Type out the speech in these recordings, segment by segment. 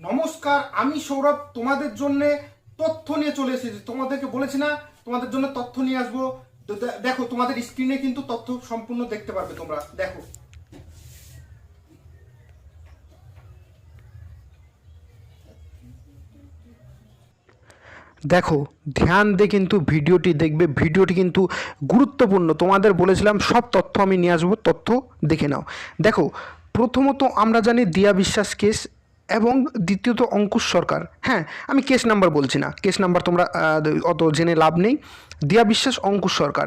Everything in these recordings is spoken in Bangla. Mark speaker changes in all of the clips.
Speaker 1: নমস্কার, আমি সৌরভ। তোমাদের জন্য তথ্য নিয়ে চলে এসেছি। তোমাদেরকে বলেছি না, তোমাদের জন্য তথ্য নিয়ে আসব। দেখো, তোমাদের স্ক্রিনে কিন্তু তথ্য সম্পূর্ণ দেখতে পারবে তোমরা। দেখো।
Speaker 2: দেখো, ধ্যান দিয়ে কিন্তু ভিডিওটি দেখবে। ভিডিওটি কিন্তু গুরুত্বপূর্ণ। তোমাদের বলেছিলাম, সব তথ্য আমি নিয়ে আসব। তথ্য দেখে নাও। দেখো, প্রথমত আমরা জানি দিয়া বিশ্বাস কেস এবং দ্বিতীয়ত অঙ্কুশ সরকার। হ্যাঁ আমি কেস নাম্বার বলছি না। কেস নাম্বার তোমরা অত জেনে লাভ নেই। দিয়া বিশ্বাস, অঙ্কুশ সরকার।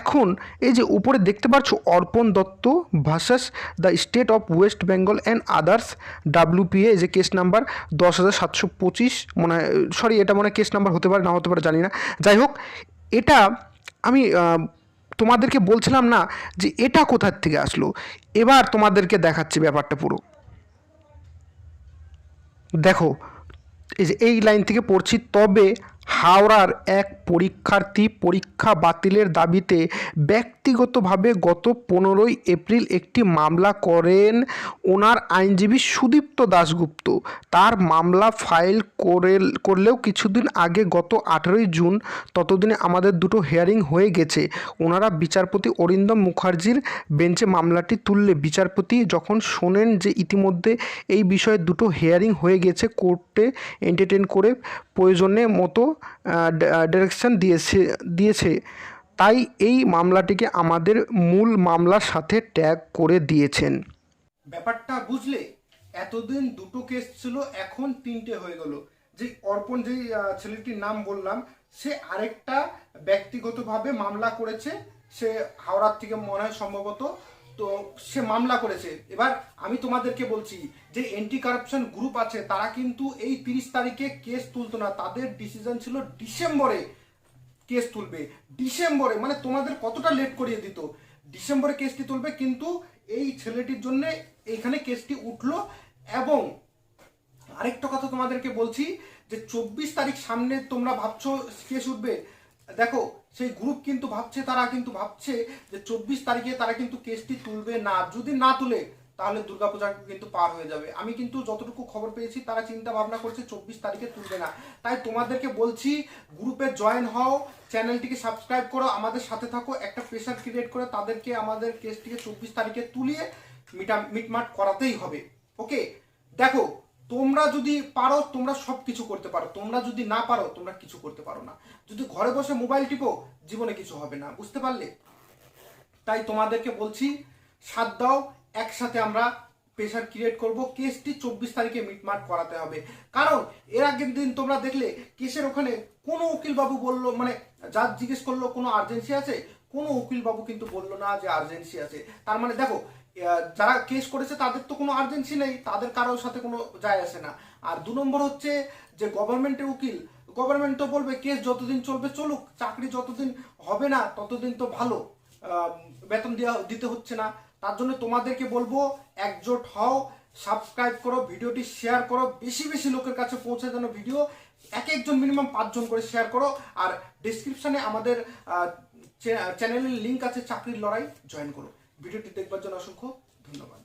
Speaker 2: এখন এই যে উপরে দেখতে পাচ্ছ Arpan Dutta versus the state of West Bengal and others WPA যে কেস নাম্বার দশ হাজার সাতশো পঁচিশ, মনে হয় সরি এটা মনে কেস নাম্বার হতে পারে না হতে পারে, জানি না। যাই হোক, এটা আমি তোমাদেরকে বলছিলাম না যে এটা কোথার থেকে আসলো? এবার তোমাদেরকে দেখাচ্ছি ব্যাপারটা পুরো। দেখো এই যে এই লাইন থেকে পড়ছি তবে হাওড়ার এক পরীক্ষার্থী পরীক্ষা বাতিলের দাবিতে ব্যক্তিগতভাবে গত পনেরোই এপ্রিল একটি মামলা করেন ওনার আইনজীবী সুদীপ্ত দাশগুপ্ত। তার মামলা ফাইল করে, করলেও কিছুদিন আগে গত আঠেরোই জুন ততদিনে আমাদের দুটো হিয়ারিং হয়ে গেছে। ওনারা বিচারপতি অরিন্দম মুখার্জির বেঞ্চে মামলাটি তুললে বিচারপতি যখন শোনেন যে ইতিমধ্যে এই বিষয়ে দুটো হিয়ারিং হয়ে গেছে, কোর্টে এন্টারটেন করে প্রয়োজনে মতো ডিরেকশন দিয়েছে দিয়েছে। তাই এই মামলাটিকে আমাদের মূল মামলার সাথে ট্যাগ করে দিয়েছেন।
Speaker 1: ব্যাপারটা বুঝলে? এতদিন দুটো কেস ছিল, এখন তিনটে হয়ে গেল। যে অর্পণ যে ছেলেটির নাম বললাম, সে আরেকটা ব্যক্তিগতভাবে মামলা করেছে। সে হাওড়ার থেকে মনে হয় সম্ভবত। তো সে মামলা করেছে। এবার আমি তোমাদেরকে বলছি যে এন্টি কারাপশন গ্রুপ আছে, তারা কিন্তু এই তিরিশ তারিখে কেস তুলতো না। তাদের ডিসিশন ছিল ডিসেম্বরে। কেস তুলবে। ডিসেম্বরে মানে তোমাদের কতটা লেট করিয়ে দিত। ডিসেম্বরে কেসটি তুলবে, কিন্তু এই ছেলেটির জন্য এইখানে কেসটি উঠল এবং আরেকটা কথা তোমাদেরকে বলছি, যে চব্বিশ তারিখ সামনে তোমরা ভাবছ কেস উঠবে। দেখো, সেই গ্রুপ কিন্তু ভাবছে, তারা কিন্তু ভাবছে যে চব্বিশ তারিখে তারা কিন্তু কেসটি তুলবে না। যদি না তুলে তাহলে দুর্গাপূজা কিন্তু পার হয়ে যাবে। আমি কিন্তু যতটুকু খবর পেয়েছি, তারা চিন্তা ভাবনা করছে চব্বিশ তারিখে তুলবে না। তাই তোমাদেরকে বলছি, গ্রুপে জয়েন হও, চ্যানেলটিকে সাবস্ক্রাইব করো, আমাদের সাথে থাকো, একটা প্রেশার ক্রিয়েট করে তাদেরকে, আমাদের কেসটিকে চব্বিশ তারিখে তুলিয়ে মিটা, মিটমাট করাতেই হবে। ওকে দেখো, তোমরা যদি পারো, তোমরা সব কিছু করতে পারো। তোমরা যদি না পারো, তোমরা কিছু করতে পারো না। যদি ঘরে বসে মোবাইল টিপো, জীবনে কিছু হবে না। বুঝতে পারলে? তাই তোমাদেরকে বলছি সাত দাও একসাথে আমরা প্রেশার ক্রিয়েট করব। কেসটি চব্বিশ তারিখে মিটমাট করাতে হবে। কারণ, এর আগের দিন তোমরা দেখলে কেসের ওখানে কোনো উকিল বাবু বলল মানে যা জিজ্ঞেস করল কোনো আর্জেন্সি আছে, কোনো উকিল বাবু কিন্তু বলল না যে আর্জেন্সি আছে। তার মানে দেখো যারা কেস করেছে তাদের তো কোনো আর্জেন্সি নেই, তাদের কারোর সাথে কোনো যায় আসে না। আর দু নম্বর হচ্ছে যে গভর্নমেন্টের উকিল গভর্নমেন্ট তো বলবে কেস যতদিন চলবে চলুক, চাকরি যতদিন হবে না, ততদিন তো ভালো বেতন দেওয়া, দিতে হচ্ছে না। তার জন্য তোমাদেরকে বলব, একজোট হও সাবস্ক্রাইব করো, ভিডিওটি শেয়ার করো, বেশি বেশি লোকের কাছে পৌঁছে যেন ভিডিও এক একজন মিনিমাম পাঁচজন করে শেয়ার করো। আর ডিসক্রিপশানে আমাদের চ্যানেলের লিঙ্ক আছে, চাকরির লড়াই জয়েন করো। ভিডিওটি দেখবার জন্য অসংখ্য ধন্যবাদ।